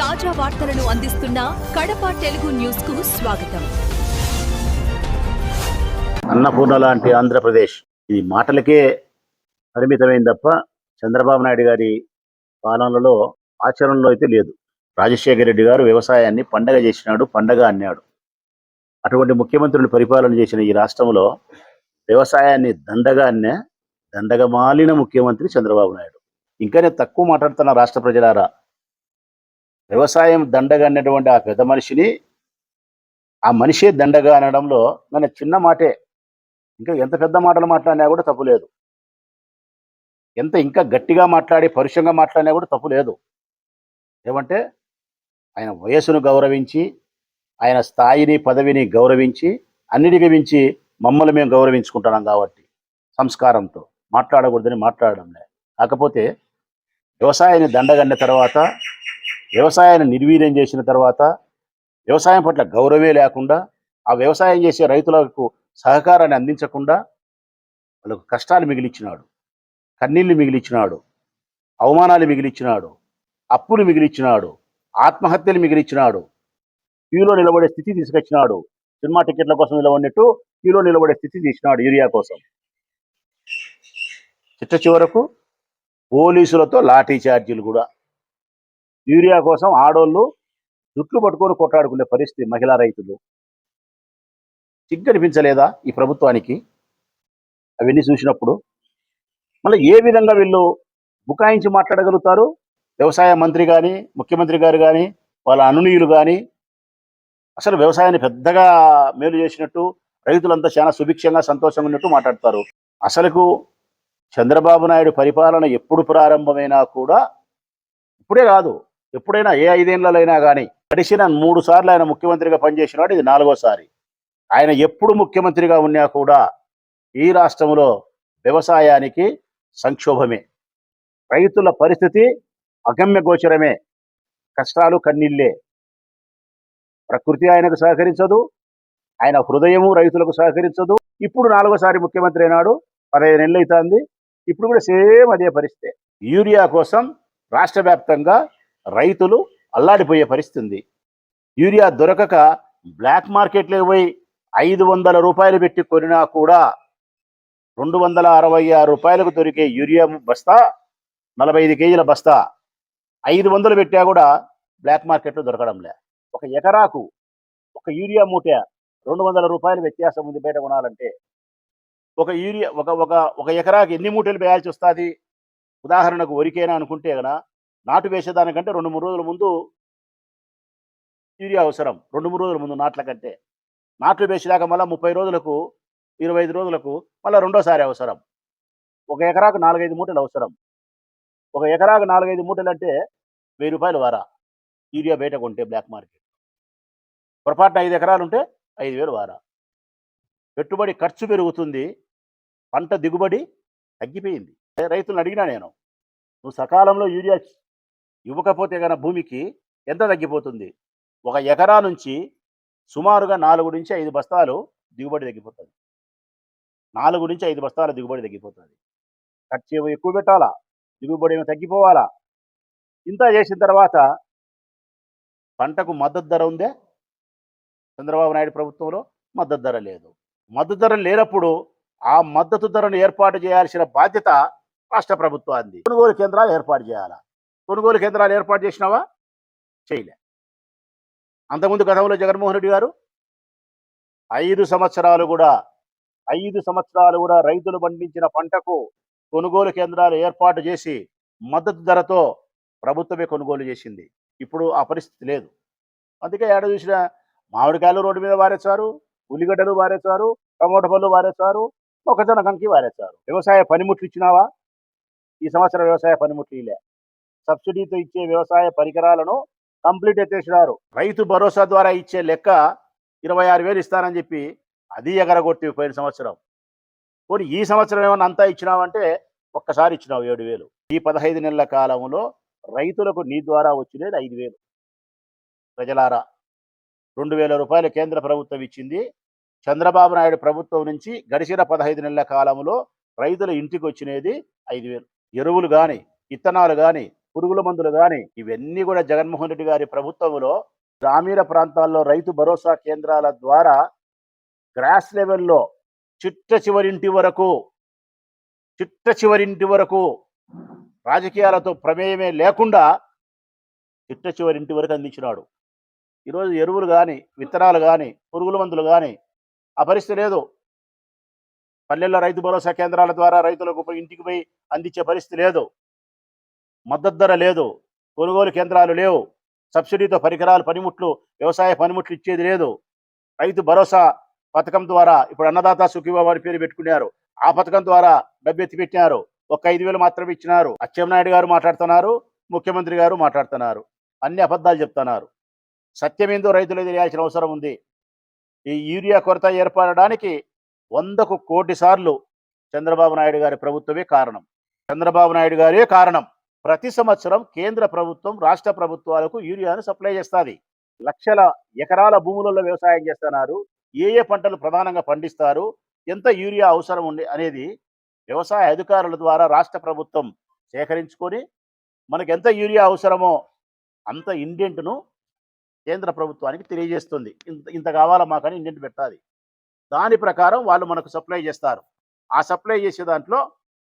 తాజా వార్తలను అందిస్తున్న కడప తెలుగు న్యూస్కు స్వాగతం. అన్నపూర్ణ లాంటి ఆంధ్రప్రదేశ్ ఇది మాటలకే పరిమితమైంది తప్ప చంద్రబాబు నాయుడు గారి పాలనలో ఆచరణలో అయితే లేదు. రాజశేఖర రెడ్డి గారు వ్యవసాయాన్ని పండగ చేసినాడు పండగ అన్నాడు. అటువంటి ముఖ్యమంత్రులు పరిపాలన చేసిన ఈ రాష్ట్రంలో వ్యవసాయాన్ని దండగా అన్నా దండగా మాలిన ముఖ్యమంత్రి చంద్రబాబు నాయుడు. ఇంకానే తక్కువ మాట్లాడుతున్న రాష్ట్ర ప్రజలారా వ్యవసాయం దండగా అన్నటువంటి ఆ పెద్ద మనిషిని ఆ మనిషే దండగా అనడంలో నన్ను చిన్న మాటే ఇంకా ఎంత పెద్ద మాటలు మాట్లాడినా కూడా తప్పు లేదు. ఎంత ఇంకా గట్టిగా మాట్లాడి పరుషంగా మాట్లాడినా కూడా తప్పు లేదు. ఏమంటే ఆయన వయస్సును గౌరవించి ఆయన స్థాయిని పదవిని గౌరవించి అన్నిటికీ మించి మమ్మల్ని మేము గౌరవించుకుంటున్నాం కాబట్టి సంస్కారంతో మాట్లాడకూడదని మాట్లాడడం కాకపోతే వ్యవసాయాన్ని దండగన్న తర్వాత వ్యవసాయాన్ని నిర్వీర్యం చేసిన తర్వాత వ్యవసాయం పట్ల గౌరవే లేకుండా ఆ వ్యవసాయం చేసే రైతులకు సహకారాన్ని అందించకుండా వాళ్ళకు కష్టాలు మిగిలిచ్చినాడు. కన్నీళ్ళు మిగిలిచ్చినాడు. అవమానాలు మిగిలిచ్చినాడు. అప్పులు మిగిలిచ్చినాడు. ఆత్మహత్యలు మిగిలిచ్చినాడు. క్యూలో నిలబడే స్థితి తీసుకొచ్చినాడు. సినిమా టికెట్ల కోసం నిలబడినట్టు క్యూలో నిలబడే స్థితి తీసినాడు యూరియా కోసం. చిట్ట చివరకు పోలీసులతో లాఠీ ఛార్జీలు కూడా. యూరియా కోసం ఆడోళ్ళు జుట్లు పట్టుకొని కొట్టాడుకునే పరిస్థితి మహిళా రైతులు. సిగ్గనిపించలేదా ఈ ప్రభుత్వానికి? అవన్నీ చూసినప్పుడు మళ్ళీ ఏ విధంగా వీళ్ళు బుకాయించి మాట్లాడగలుగుతారు? వ్యవసాయ మంత్రి కానీ ముఖ్యమంత్రి గారు కానీ వాళ్ళ అనునీయులు కానీ అసలు వ్యవసాయాన్ని పెద్దగా మేలు చేసినట్టు రైతులంతా చాలా సుభిక్షంగా సంతోషంగా ఉన్నట్టు మాట్లాడతారు. అసలుకు చంద్రబాబు నాయుడు పరిపాలన ఎప్పుడు ప్రారంభమైనా కూడా ఇప్పుడే కాదు ఎప్పుడైనా ఏ ఐదేళ్ళైనా కానీ గడిచిన మూడు సార్లు ఆయన ముఖ్యమంత్రిగా పనిచేసినాడు ఇది నాలుగోసారి. ఆయన ఎప్పుడు ముఖ్యమంత్రిగా ఉన్నా కూడా ఈ రాష్ట్రంలో వ్యవసాయానికి సంక్షోభమే. రైతుల పరిస్థితి అగమ్య గోచరమే. కష్టాలు కన్నీళ్ళే. ప్రకృతి ఆయనకు సహకరించదు ఆయన హృదయము రైతులకు సహకరించదు. ఇప్పుడు నాలుగోసారి ముఖ్యమంత్రి అయినాడు పదహైదు నెలలు అవుతుంది. ఇప్పుడు కూడా సేమ్ అదే పరిస్థితి. యూరియా కోసం రాష్ట్ర వ్యాప్తంగా రైతులు అల్లాడిపోయే పరిస్థితి ఉంది. యూరియా దొరకక బ్లాక్ మార్కెట్లో పోయి ఐదు వందల రూపాయలు పెట్టి కొనినా కూడా రెండు వందల అరవై ఆరు రూపాయలకు దొరికే యూరియా బస్తా నలభై ఐదు కేజీల బస్తా ఐదు వందలు పెట్టా కూడా బ్లాక్ మార్కెట్లో దొరకడం లే. ఒక ఎకరాకు ఒక యూరియా మూట రెండు వందల రూపాయలు వ్యత్యాసం ఉంది బయట కొనాలంటే. ఒక యూరియా ఒక ఒక ఒక ఎకరాకి ఎన్ని మూటలు వేయాల్సి వస్తుంది? ఉదాహరణకు వరికేనా అనుకుంటే కదా నాటు వేసేదానికంటే రెండు మూడు రోజుల ముందు యూరియా అవసరం. రెండు మూడు రోజుల ముందు నాట్ల కంటే. నాట్లు వేసేదాకా మళ్ళీ ముప్పై రోజులకు ఇరవై ఐదు రోజులకు మళ్ళీ రెండోసారి అవసరం. ఒక ఎకరాకు నాలుగైదు మూటలు అవసరం. ఒక ఎకరాకు నాలుగైదు మూటలు అంటే వెయ్యి రూపాయలు వారా. యూరియా బయట కొంటే బ్లాక్ మార్కెట్. పొరపాటున ఐదు ఎకరాలు ఉంటే ఐదు వేలు వారా. పెట్టుబడి ఖర్చు పెరుగుతుంది. పంట దిగుబడి తగ్గిపోయింది. రైతులను అడిగినా నేను నువ్వు సకాలంలో యూరియా ఇవ్వకపోతే గన భూమికి ఎంత తగ్గిపోతుంది? ఒక ఎకరా నుంచి సుమారుగా నాలుగు నుంచి ఐదు బస్తాలు దిగుబడి తగ్గిపోతుంది. నాలుగు నుంచి ఐదు బస్తాల దిగుబడి తగ్గిపోతుంది. ఖర్చు ఎక్కువ పెట్టాలా? దిగుబడి ఏమో తగ్గిపోవాలా? ఇంత చేసిన తర్వాత పంటకు మద్దతు ధర ఉందే? చంద్రబాబు నాయుడు ప్రభుత్వంలో మద్దతు ధర లేదు. మద్దతు ధర లేనప్పుడు ఆ మద్దతు ధరను ఏర్పాటు చేయాల్సిన బాధ్యత రాష్ట్ర ప్రభుత్వాన్ని కొనుగోలు కేంద్రాలు ఏర్పాటు చేయాలా? కొనుగోలు కేంద్రాలు ఏర్పాటు చేసినావా? చేయలే. అంతకుముందు గతంలో జగన్మోహన్ రెడ్డి గారు ఐదు సంవత్సరాలు కూడా ఐదు సంవత్సరాలు కూడా రైతులు పండించిన పంటకు కొనుగోలు కేంద్రాలు ఏర్పాటు చేసి మద్దతు ధరతో ప్రభుత్వమే కొనుగోలు చేసింది. ఇప్పుడు ఆ పరిస్థితి లేదు. అందుకే ఏడ చూసిన మామిడికాయలు రోడ్డు మీద వారేసారు ఉల్లిగడ్డలు వారేసారు టమోటా పళ్ళు వారేసారు మొక్కజొన్న కంకి వారేస్తారు వ్యవసాయ పనిముట్లు ఇచ్చినావా? ఈ సంవత్సరం వ్యవసాయ పనిముట్లు ఇలే. సబ్సిడీతో ఇచ్చే వ్యవసాయ పరికరాలను కంప్లీట్ ఎత్తేసినారు. రైతు భరోసా ద్వారా ఇచ్చే లెక్క ఇరవై ఆరు వేలు ఇస్తానని చెప్పి అది ఎగరగొట్టి పోయిన సంవత్సరం. పోనీ ఈ సంవత్సరం ఏమన్నా అంతా ఇచ్చినావంటే ఒక్కసారి ఇచ్చినావు ఏడు వేలు. ఈ పదహైదు నెలల కాలంలో రైతులకు నీ ద్వారా వచ్చినది ఐదు వేలు. ప్రజలారా రెండు వేల రూపాయలు కేంద్ర ప్రభుత్వం ఇచ్చింది. చంద్రబాబు నాయుడు ప్రభుత్వం నుంచి గడిచిన పదహైదు నెలల కాలంలో రైతుల ఇంటికి వచ్చినది ఐదు వేలు. ఎరువులు కానీ విత్తనాలు కానీ పురుగుల మందులు కానీ ఇవన్నీ కూడా జగన్మోహన్ రెడ్డి గారి ప్రభుత్వంలో గ్రామీణ ప్రాంతాల్లో రైతు భరోసా కేంద్రాల ద్వారా గ్రాస్ లెవెల్లో చిట్ట చివరింటి వరకు చిట్ట చివరింటి వరకు రాజకీయాలతో ప్రమేయమే లేకుండా చిట్ట చివరింటి వరకు అందించినాడు. ఈరోజు ఎరువులు కానీ విత్తనాలు కానీ పురుగుల మందులు కానీ ఆ పరిస్థితి లేదు. పల్లెల్లో రైతు భరోసా కేంద్రాల ద్వారా రైతులకు ఇంటికి పోయి అందించే పరిస్థితి లేదు. మద్దతు ధర లేదు. కొనుగోలు కేంద్రాలు లేవు. సబ్సిడీతో పరికరాలు పనిముట్లు వ్యవసాయ పనిముట్లు ఇచ్చేది లేదు. రైతు భరోసా పథకం ద్వారా ఇప్పుడు అన్నదాత సుఖీబాబు పేరు పెట్టుకున్నారు. ఆ పథకం ద్వారా డబ్బు ఎత్తిపెట్టినారు ఒక ఐదు వేలు మాత్రమే ఇచ్చినారు. అచ్చెన్నాయుడు గారు మాట్లాడుతున్నారు. ముఖ్యమంత్రి గారు మాట్లాడుతున్నారు. అన్ని అబద్ధాలు చెప్తున్నారు. సత్యమేందో రైతులు తెలియాల్సిన అవసరం ఉంది. ఈ యూరియా కొరత ఏర్పడడానికి వందకు కోటి సార్లు చంద్రబాబు నాయుడు గారి ప్రభుత్వమే కారణం. చంద్రబాబు నాయుడు గారే కారణం. ప్రతి సంవత్సరం కేంద్ర ప్రభుత్వం రాష్ట్ర ప్రభుత్వాలకు యూరియాను సప్లై చేస్తుంది. లక్షల ఎకరాల భూములలో వ్యవసాయం చేస్తున్నారు. ఏ ఏ పంటలు ప్రధానంగా పండిస్తారు? ఎంత యూరియా అవసరం ఉంది అనేది వ్యవసాయ అధికారుల ద్వారా రాష్ట్ర ప్రభుత్వం సేకరించుకొని మనకు ఎంత యూరియా అవసరమో అంత ఇండెంట్ను కేంద్ర ప్రభుత్వానికి తెలియజేస్తుంది. ఇంత ఇంత కావాలా మాకని ఇంటింటి పెట్టాలి. దాని ప్రకారం వాళ్ళు మనకు సప్లై చేస్తారు. ఆ సప్లై చేసే దాంట్లో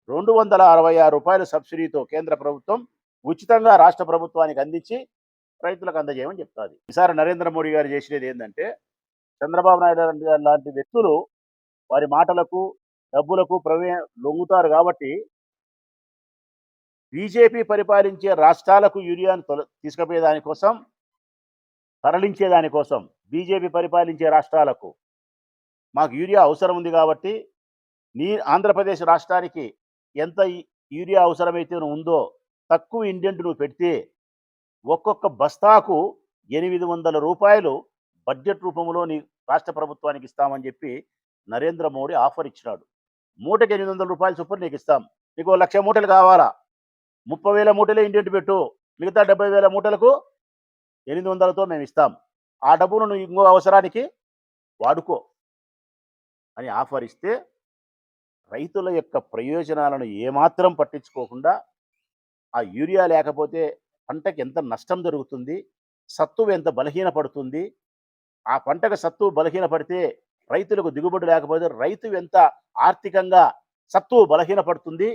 రెండు వందల అరవై ఆరు రూపాయల సబ్సిడీతో కేంద్ర ప్రభుత్వం ఉచితంగా రాష్ట్ర ప్రభుత్వానికి అందించి రైతులకు అందజేయమని చెప్తాది. ఈసారి నరేంద్ర మోడీ గారు చేసినది ఏంటంటే చంద్రబాబు నాయుడు గారు లాంటి వ్యక్తులు వారి మాటలకు డబ్బులకు ప్రవే లొంగుతారు కాబట్టి బీజేపీ పరిపాలించే రాష్ట్రాలకు యూరియాను తొల తీసుకుపోయే దానికోసం తరలించేదానికోసం బీజేపీ పరిపాలించే రాష్ట్రాలకు మాకు యూరియా అవసరం ఉంది కాబట్టి నీ ఆంధ్రప్రదేశ్ రాష్ట్రానికి ఎంత యూరియా అవసరమైతే ఉందో తక్కువ ఇండెంట్ నువ్వు పెడితే ఒక్కొక్క బస్తాకు ఎనిమిది వందల రూపాయలు బడ్జెట్ రూపంలో నీ రాష్ట్ర ప్రభుత్వానికి ఇస్తామని చెప్పి నరేంద్ర మోడీ ఆఫర్ ఇచ్చినాడు. మూటకి ఎనిమిది వందల రూపాయలు చొప్పున నీకు ఇస్తాం. నీకు లక్ష మూటలు కావాలా? ముప్పై వేల మూటలే ఇండెంట్ పెట్టు. మిగతా డెబ్బై వేల మూటలకు ఎనిమిది వందలతో మేము ఇస్తాం ఆ డబ్బును నువ్వు ఇంకో అవసరానికి వాడుకో అని ఆఫర్ ఇస్తే రైతుల యొక్క ప్రయోజనాలను ఏమాత్రం పట్టించుకోకుండా ఆ యూరియా లేకపోతే పంటకి ఎంత నష్టం జరుగుతుంది సత్తువు ఎంత బలహీనపడుతుంది ఆ పంటకు సత్తువు బలహీనపడితే రైతులకు దిగుబడి లేకపోతే రైతు ఎంత ఆర్థికంగా సత్తువు బలహీనపడుతుంది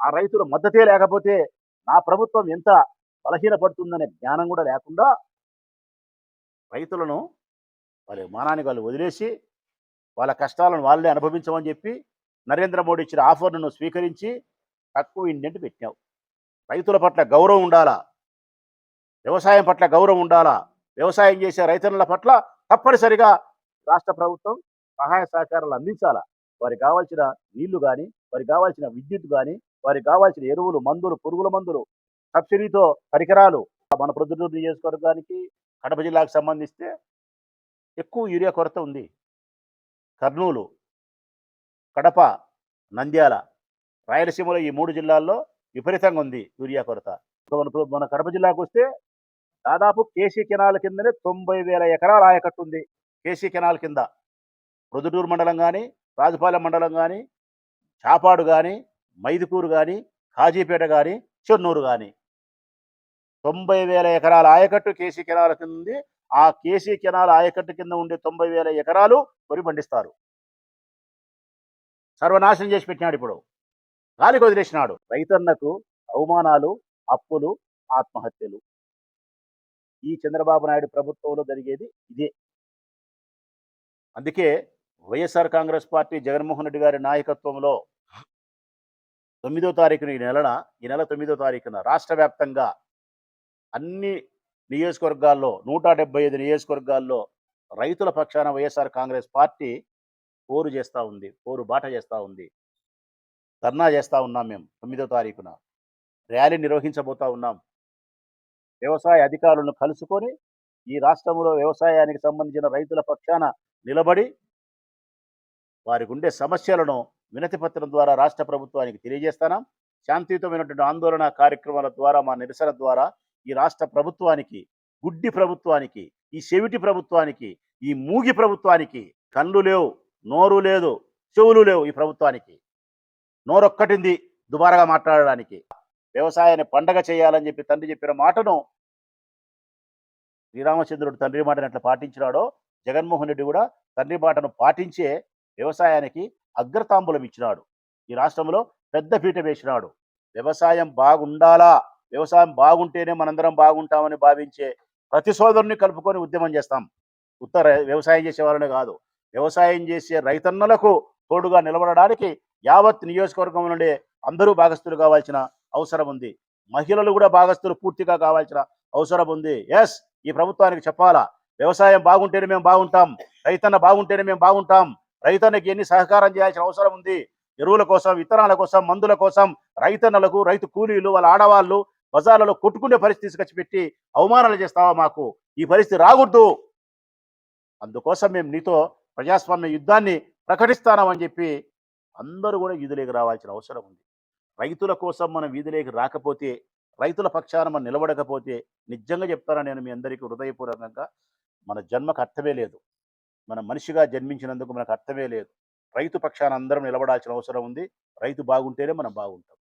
ఆ రైతుల మద్దతే లేకపోతే నా ప్రభుత్వం ఎంత బలహీనపడుతుందనే జ్ఞానం కూడా లేకుండా రైతులను వాళ్ళ మానానికి వాళ్ళు వదిలేసి వాళ్ళ కష్టాలను వాళ్ళే అనుభవించమని చెప్పి నరేంద్ర మోడీ ఇచ్చిన ఆఫర్ను స్వీకరించి తక్కువ ఇండెంట్ పెట్టావు రైతుల పట్ల గౌరవం ఉండాలా? వ్యవసాయం పట్ల గౌరవం ఉండాలా? వ్యవసాయం చేసే రైతుల పట్ల తప్పనిసరిగా రాష్ట్ర ప్రభుత్వం సహాయ సహకారాలు అందించాలా? వారికి కావాల్సిన నీళ్ళు కానీ వారికి కావాల్సిన విద్యుత్ కానీ వారికి కావాల్సిన ఎరువులు మందులు పురుగుల మందులు సబ్సిడీతో పరికరాలు మన ప్రొద్దుటూరు నియోజకవర్గానికి కడప జిల్లాకు సంబంధిస్తే ఎక్కువ యూరియా కొరత ఉంది. కర్నూలు కడప నంద్యాల రాయలసీమలో ఈ మూడు జిల్లాల్లో విపరీతంగా ఉంది యూరియా కొరత. మన మన కడప జిల్లాకు వస్తే దాదాపు కేసీ కెనాల్ కిందనే తొంభై వేల ఎకరాల ఆయకట్టు ఉంది. కేసీ కెనాల్ కింద. ప్రొద్దుటూరు మండలం కానీ రాజుపాలెం మండలం కానీ చాపాడు కానీ మైదుకూరు కానీ కాజీపేట కానీ చెన్నూరు కానీ తొంభై వేల ఎకరాల ఆయకట్టు కేసీ కెనాల కింద ఉంది. ఆ కేసీ కెనాల ఆయకట్టు కింద ఉండే తొంభై వేల ఎకరాలు వరి పండిస్తారు. సర్వనాశనం చేసి పెట్టినాడు ఇప్పుడు. గాలికి వదిలేసినాడు. రైతన్నకు అవమానాలు అప్పులు ఆత్మహత్యలు. ఈ చంద్రబాబు నాయుడు ప్రభుత్వంలో జరిగేది ఇదే. అందుకే YSR Congress party Jaganmohan Reddy గారి నాయకత్వంలో తొమ్మిదో తారీఖున ఈ నెలన ఈ నెల తొమ్మిదో తారీఖున రాష్ట్ర వ్యాప్తంగా అన్ని నియోజకవర్గాల్లో నూట డెబ్బై ఐదు నియోజకవర్గాల్లో రైతుల పక్షాన వైఎస్ఆర్ కాంగ్రెస్ పార్టీ పోరు చేస్తూ ఉంది పోరు బాట చేస్తూ ఉంది. ధర్నా చేస్తూ ఉన్నాం మేము తొమ్మిదో తారీఖున. ర్యాలీ నిర్వహించబోతా ఉన్నాం. వ్యవసాయ అధికారులను కలుసుకొని ఈ రాష్ట్రంలో వ్యవసాయానికి సంబంధించిన రైతుల పక్షాన నిలబడి వారికి ఉండే సమస్యలను వినతి పత్రం ద్వారా రాష్ట్ర ప్రభుత్వానికి తెలియజేస్తాం శాంతియుతమైనటువంటి ఆందోళన కార్యక్రమాల ద్వారా మా నిరసన ద్వారా ఈ రాష్ట్ర ప్రభుత్వానికి గుడ్డి ప్రభుత్వానికి ఈ చెవిటి ప్రభుత్వానికి ఈ మూగి ప్రభుత్వానికి కళ్ళు లేవు నోరు లేదు చెవులు లేవు ఈ ప్రభుత్వానికి. నోరొక్కటింది దుబారాగా మాట్లాడడానికి. వ్యవసాయాన్ని పండగ చేయాలని చెప్పి తండ్రి చెప్పిన మాటను శ్రీరామచంద్రుడు తండ్రి మాటను ఎట్లా పాటించినాడో జగన్మోహన్ రెడ్డి కూడా తండ్రి మాటను పాటించే వ్యవసాయానికి అగ్రతాంబులం ఇచ్చినాడు. ఈ రాష్ట్రంలో పెద్ద పీట వేసినాడు. వ్యవసాయం బాగుండాలా? వ్యవసాయం బాగుంటేనే మనందరం బాగుంటామని భావించే ప్రతి సోదరుని కలుపుకొని ఉద్యమం చేస్తాం. ఉత్తర వ్యవసాయం చేసే వాళ్ళనే కాదు. వ్యవసాయం చేసే రైతన్నలకు తోడుగా నిలబడడానికి యావత్ నియోజకవర్గం నుండి అందరూ భాగస్తులు కావాల్సిన అవసరం ఉంది. మహిళలు కూడా భాగస్తులు పూర్తిగా కావాల్సిన అవసరం ఉంది. ఎస్ ఈ ప్రభుత్వానికి చెప్పాలా? వ్యవసాయం బాగుంటేనే మేము బాగుంటాం. రైతన్న బాగుంటేనే మేము బాగుంటాం. రైతన్నకి ఎన్ని సహకారం చేయాల్సిన అవసరం ఉంది? ఎరువుల కోసం విత్తనాల కోసం మందుల కోసం రైతన్నలకు రైతు కూలీలు వాళ్ళ ఆడవాళ్ళు బజార్లలో కొట్టుకునే పరిస్థితి తీసుకొచ్చి పెట్టి అవమానాలు చేస్తావా మాకు? ఈ పరిస్థితి రాకూడదు. అందుకోసం మేము నీతో ప్రజాస్వామ్య యుద్ధాన్ని ప్రకటిస్తామని చెప్పి అందరూ కూడా వీధులేకి రావాల్సిన అవసరం ఉంది. రైతుల కోసం మనం వీధులేకి రాకపోతే రైతుల పక్షాన మనం నిలబడకపోతే నిజంగా చెప్తాను నేను మీ అందరికీ హృదయపూర్వకంగా మన జన్మకు అర్థమే లేదు. మన మనిషిగా జన్మించినందుకు మనకు అర్థమే లేదు. రైతు పక్షాన అందరం నిలబడాల్సిన అవసరం ఉంది. రైతు బాగుంటేనే మనం బాగుంటాం.